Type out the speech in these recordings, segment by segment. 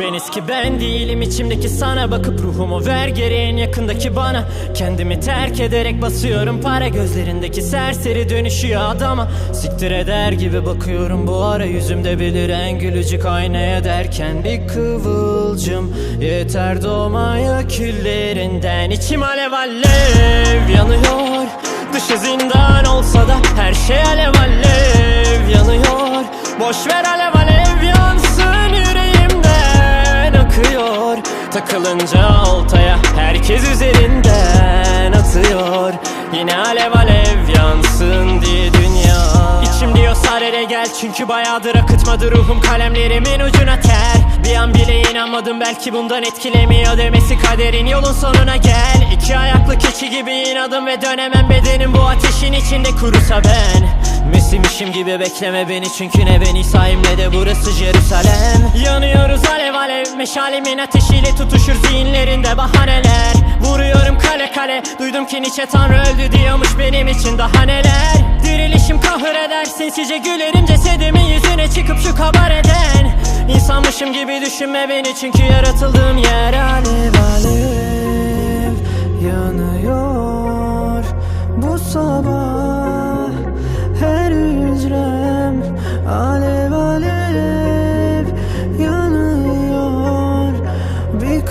Ben eski ben değilim içimdeki sana bakıp ruhumu ver geri en yakındaki bana. Kendimi terk ederek basıyorum para gözlerindeki serseri dönüşüyor adama. Siktir eder gibi bakıyorum bu ara yüzümde beliren gülücük aynaya derken. Bir kıvılcım yeter doğmaya küllerinden. İçim alev alev yanıyor Dışı zindan olsa da her şey alev alev yanıyor. Boş ver alev Takılınca oltaya. Herkes üzerinden atıyor. Yine alev alev yansın diye dünya. İçim diyor sarere gel. Çünkü bayağıdır akıtmadı ruhum. Kalemlerimin ucuna ter. Bir an bile inanmadım. Belki bundan etkilemiyor demesi kaderin yolun sonuna gel. İki ayaklı keçi gibi inadım ve dönemem. Bedenim bu ateşin içinde kurusa ben. Mesimişim gibi bekleme beni. Çünkü ne ben İsa'yım ne de burası Jerusalem. Yanıyoruz alev alev meşalemin ateşiyle tutuşur zihinlerinde bahaneler. Vuruyorum kale kale duydum ki Nietzsche tanrı öldü diyormuş benim için daha neler. Dirilişim kahır eder sinsice gülerim cesedimin yüzüne çıkıp şu kabareden İnsanmışım gibi düşünme beni çünkü yaratıldığım yer alev alev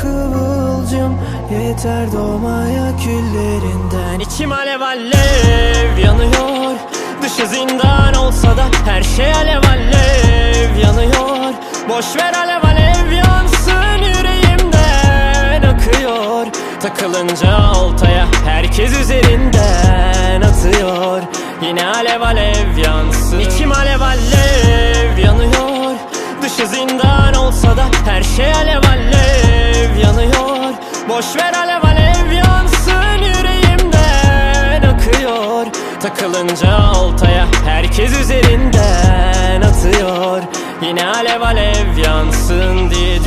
kıvılcım. Yeter doğmaya küllerinden. İçim alev alev yanıyor. Dışı zindan olsa da her şey alev alev yanıyor. Boş ver alev alev yansın yüreğimden akıyor. Takılınca oltaya herkes üzerinden atıyor. Yine alev alev yansın. İçim alev alev Dışı zindan olsa da her şey alev alev yanıyor. Boş ver alev alev yansın yüreğimden akıyor. Takılınca oltaya herkes üzerinden atıyor. Yine alev alev yansın diye